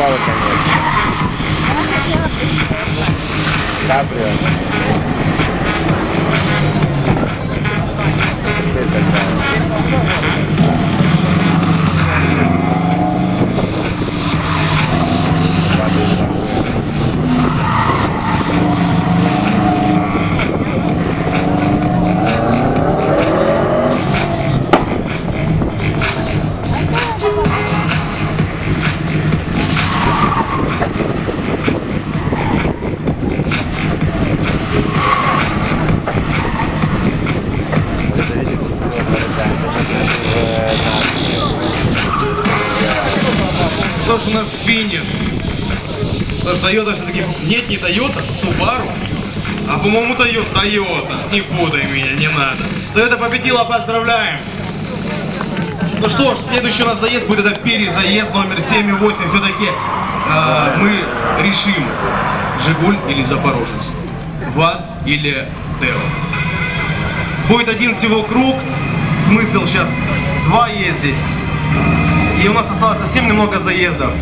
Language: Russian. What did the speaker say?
Qual é o? Gabriel. Что ж у нас финиш? Потому что Toyota все-таки... Нет, не Toyota, Subaru. А по-моему Toyota, Toyota. Не путай меня, не надо. Toyota победила, поздравляем. Ну что ж, следующий у нас заезд будет это перезаезд номер 7 и 8. Все-таки э, мы решим, Жигуль или Запорожец, ВАЗ или Тео. Будет один всего круг, смысл сейчас два ездить. И у нас осталось совсем немного заездов.